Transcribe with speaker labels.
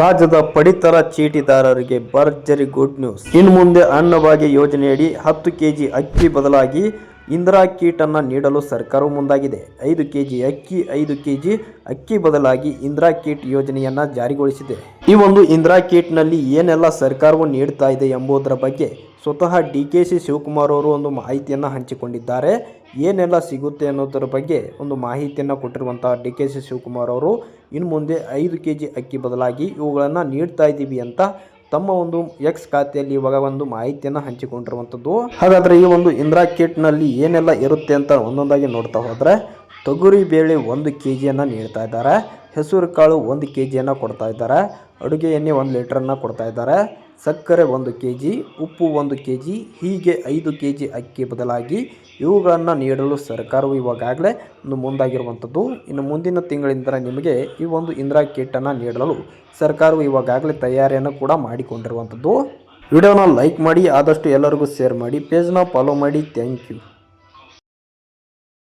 Speaker 1: ರಾಜ್ಯದ ಪಡಿತರ ಚೀಟಿದಾರರಿಗೆ ಭರ್ಜರಿ ಗುಡ್ ನ್ಯೂಸ್. ಇನ್ನು ಮುಂದೆ ಅನ್ನಭಾಗ್ಯ ಯೋಜನೆಯಡಿ ಹತ್ತು ಕೆಜಿ ಅಕ್ಕಿ ಬದಲಾಗಿ ಇಂದಿರಾ ಕೀಟನ್ನು ನೀಡಲು ಸರ್ಕಾರವು ಮುಂದಾಗಿದೆ. ಐದು ಕೆಜಿ ಅಕ್ಕಿ, ಐದು ಕೆಜಿ ಅಕ್ಕಿ ಬದಲಾಗಿ ಇಂದಿರಾ ಕಿಟ್ ಯೋಜನೆಯನ್ನು ಜಾರಿಗೊಳಿಸಿದೆ. ಈ ಒಂದು ಇಂದಿರಾ ಕೀಟ್ನಲ್ಲಿ ಏನೆಲ್ಲ ಸರ್ಕಾರವು ನೀಡ್ತಾ ಇದೆ ಎಂಬುದರ ಬಗ್ಗೆ ಸ್ವತಃ ಡಿ ಕೆ ಸಿ ಶಿವಕುಮಾರ್ ಅವರು ಒಂದು ಮಾಹಿತಿಯನ್ನು ಹಂಚಿಕೊಂಡಿದ್ದಾರೆ. ಏನೆಲ್ಲ ಸಿಗುತ್ತೆ ಅನ್ನೋದರ ಬಗ್ಗೆ ಒಂದು ಮಾಹಿತಿಯನ್ನು ಕೊಟ್ಟಿರುವಂತಹ ಡಿ ಕೆ ಸಿ ಶಿವಕುಮಾರ್ ಅವರು ಇನ್ನು ಮುಂದೆ ಐದು ಕೆ ಜಿ ಅಕ್ಕಿ ಬದಲಾಗಿ ಇವುಗಳನ್ನು ನೀಡ್ತಾ ಇದ್ದೀವಿ ಅಂತ ತಮ್ಮ ಒಂದು ಎಕ್ಸ್ ಖಾತೆಯಲ್ಲಿ ಇವಾಗ ಒಂದು ಮಾಹಿತಿಯನ್ನು ಹಂಚಿಕೊಂಡಿರುವಂಥದ್ದು. ಹಾಗಾದರೆ ಈ ಒಂದು ಇಂದ್ರಾ ಕಿಟ್ನಲ್ಲಿ ಏನೆಲ್ಲ ಇರುತ್ತೆ ಅಂತ ಒಂದೊಂದಾಗಿ ನೋಡ್ತಾ ಹೋದರೆ ತೊಗರಿ ಬೇಳೆ ಒಂದು ಕೆ ಜಿಯನ್ನು ನೀಡ್ತಾ ಇದ್ದಾರೆ. ಹೆಸರು ಕಾಳು ಒಂದು ಕೆ ಜಿಯನ್ನು ಕೊಡ್ತಾ ಇದ್ದಾರೆ. ಅಡುಗೆ ಎಣ್ಣೆ ಒಂದು ಲೀಟ್ರನ್ನು ಕೊಡ್ತಾ ಇದ್ದಾರೆ. ಸಕ್ಕರೆ ಒಂದು ಕೆ ಜಿ ಉಪ್ಪು ಒಂದು ಕೆ ಜಿ ಹೀಗೆ ಐದು ಕೆ ಜಿ ಅಕ್ಕಿ ಬದಲಾಗಿ ಇವುಗಳನ್ನು ನೀಡಲು ಸರ್ಕಾರವು ಇವಾಗಲೇ ಒಂದು ಮುಂದಾಗಿರುವಂಥದ್ದು. ಇನ್ನು ಮುಂದಿನ ತಿಂಗಳಿಂದ ನಿಮಗೆ ಈ ಒಂದು ಇಂದಿರಾ ಕಿಟ್ಟನ್ನು ನೀಡಲು ಸರ್ಕಾರವು ಇವಾಗಲೇ ತಯಾರಿಯನ್ನು ಕೂಡ ಮಾಡಿಕೊಂಡಿರುವಂಥದ್ದು. ವಿಡಿಯೋನ ಲೈಕ್ ಮಾಡಿ, ಆದಷ್ಟು ಎಲ್ಲರಿಗೂ ಶೇರ್ ಮಾಡಿ, ಪೇಜ್ನ ಫಾಲೋ ಮಾಡಿ. Thank you